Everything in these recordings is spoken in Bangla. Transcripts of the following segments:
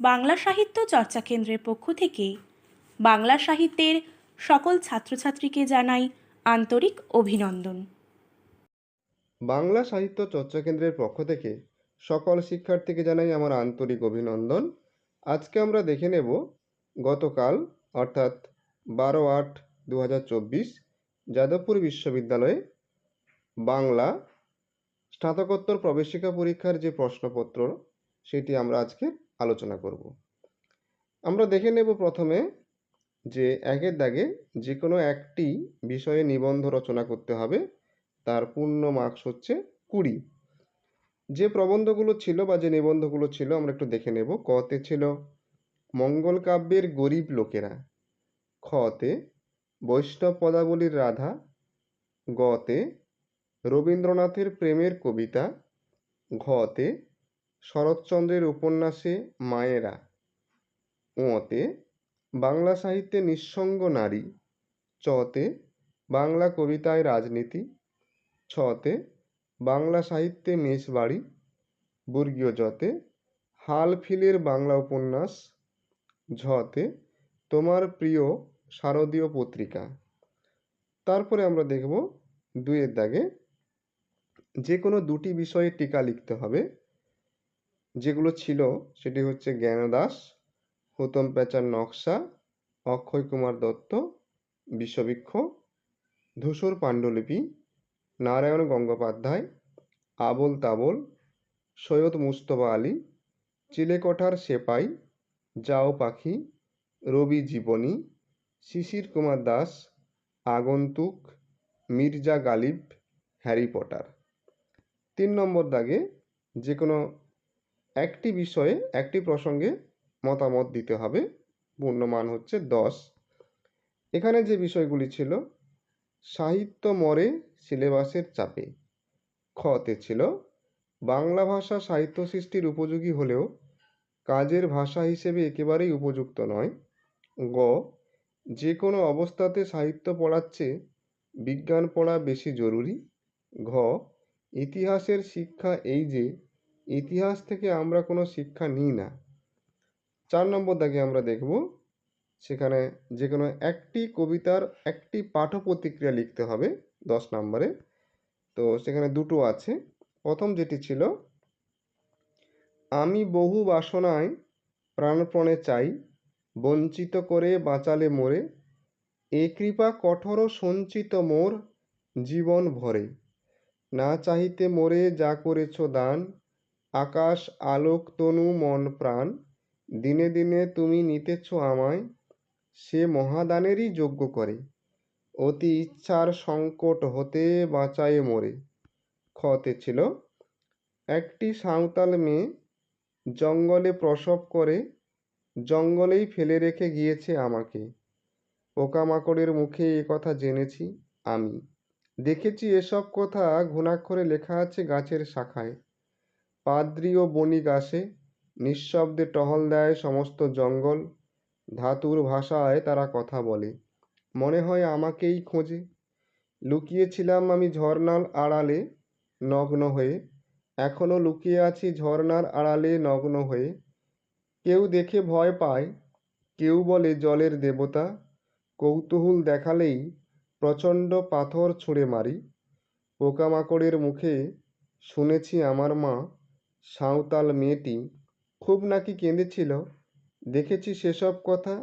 বাংলা সাহিত্য চর্চা কেন্দ্রের পক্ষ থেকে বাংলা সাহিত্যের সকল ছাত্রছাত্রীকে জানাই আন্তরিক অভিনন্দন। বাংলা সাহিত্য চর্চা কেন্দ্রের পক্ষ থেকে সকল শিক্ষার্থীকে জানাই আমার আন্তরিক অভিনন্দন। আজকে আমরা দেখে নেব গতকাল, অর্থাৎ বারো আট দু যাদবপুর বিশ্ববিদ্যালয়ে বাংলা স্নাতকোত্তর প্রবেশিকা পরীক্ষার যে প্রশ্নপত্র, সেটি আমরা আজকে আলোচনা করব। আমরা দেখে নেব প্রথমে যে একের দাগে যে কোনো একটি বিষয়ে নিবন্ধ রচনা করতে হবে, তার পূর্ণ মার্কস হচ্ছে কুড়ি। যে প্রবন্ধগুলো ছিল বা যে নিবন্ধগুলো ছিল আমরা একটু দেখে নেব। কতে ছিল মঙ্গল কাব্যের গরিব লোকেরা, খতে বৈষ্ণব পদাবলীর রাধা, গতে রবীন্দ্রনাথের প্রেমের কবিতা, ঘতে শরৎচন্দ্রের উপন্যাসে মায়েরা। ওতে বাংলা সাহিত্যে নিঃসঙ্গ নারী। চতে বাংলা কবিতায় রাজনীতি। ছতে বাংলা সাহিত্যে মেষবাড়ি। বর্গীয় হাল ফিলের বাংলা উপন্যাস। ঝতে তোমার প্রিয় শারদীয় পত্রিকা। তারপরে আমরা দেখব দুইয়ের দাগে যে কোনো দুটি বিষয়ে টিকা লিখতে হবে। যেগুলো ছিল, সেটি হচ্ছে জ্ঞানদাস, হুতম প্যাচার নকশা, অক্ষয় কুমার দত্ত, বিশ্ববৃক্ষ, ধূসর পাণ্ডুলিপি, নারায়ণ গঙ্গোপাধ্যায়, আবল তাবল, সৈয়দ মুস্তফা আলী, চিলেকোঠার সেপাই, যাও পাখি, রবি জীবনী, শিশির কুমার দাস, আগন্তুক, মির্জা গালিব, হ্যারি পটার। তিন নম্বর দাগে যে কোনো একটি বিষয়ে একটি প্রসঙ্গে মতামত দিতে হবে। পূর্ণমান হচ্ছে দশ। এখানে যে বিষয়গুলি ছিল, সাহিত্য মরে সিলেবাসের চাপে। খতে ছিল, বাংলা ভাষা সাহিত্য সৃষ্টির উপযোগী হলেও কাজের ভাষা হিসেবে একেবারেই উপযুক্ত নয়। গ যে কোনো অবস্থাতে সাহিত্য পড়ার চেয়ে বিজ্ঞান পড়া বেশি জরুরি। ঘ, ইতিহাসের শিক্ষা এই যে ইতিহাস থেকে আমরা কোনো শিক্ষা নিই না। চার নম্বর দাগে আমরা দেখব, সেখানে যে কোনো একটি কবিতার একটি পাঠ প্রতিক্রিয়া লিখতে হবে দশ নম্বরে। তো সেখানে দুটো আছে। প্রথম যেটি ছিল, আমি বহু বাসনায় প্রাণপণে চাই, বঞ্চিত করে বাঁচালে মোরে। এ কৃপা কঠোর সঞ্চিত মোর জীবন ভরে। না চাহিতে মোরে যা করেছ দান আকাশ, আলোক, তনু, মন, প্রাণ। দিনে দিনে তুমি নিতেছ আমায়, সে মহাদানেরই যোগ্য করে। অতি ইচ্ছার সংকট হতে বাঁচায়ে মোরে। খতে ছিল একটি সাঁওতাল মেয়ে, জঙ্গলে প্রসব করে, জঙ্গলেই ফেলে রেখে গিয়েছে আমাকে। পোকামাকড়ের মুখে এ কথা জেনেছি আমি। দেখেছি এসব কথা ঘুণাক্ষরে লেখা আছে গাছের শাখায়। পাদ্রী ও বণিক আসে, নিঃশব্দে টহল দেয় সমস্ত জঙ্গল, ধাতুর ভাষায় তারা কথা বলে। মনে হয় আমাকেই খোঁজে। লুকিয়েছিলাম আমি ঝর্নার আড়ালে নগ্ন হয়ে। এখনও লুকিয়ে আছি ঝর্নার আড়ালে নগ্ন হয়ে। কেউ দেখে ভয় পায়, কেউ বলে জলের দেবতা। কৌতূহল দেখালেই প্রচণ্ড পাথর ছুঁড়ে মারি। পোকামাকড়ের মুখে শুনেছি আমার মা সাঁওতাল মেয়েটি খুব নাকি কেঁদেছিল? দেখেছি সেসব কথা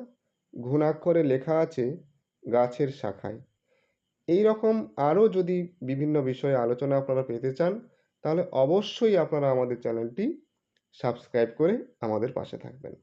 ঘুণাক্ষরে লেখা আছে গাছের শাখায়। এই রকম আরও যদি বিভিন্ন বিষয়ে আলোচনা আপনারা পেতে চান, তাহলে অবশ্যই আপনারা আমাদের চ্যানেলটি সাবস্ক্রাইব করে আমাদের পাশে থাকবেন।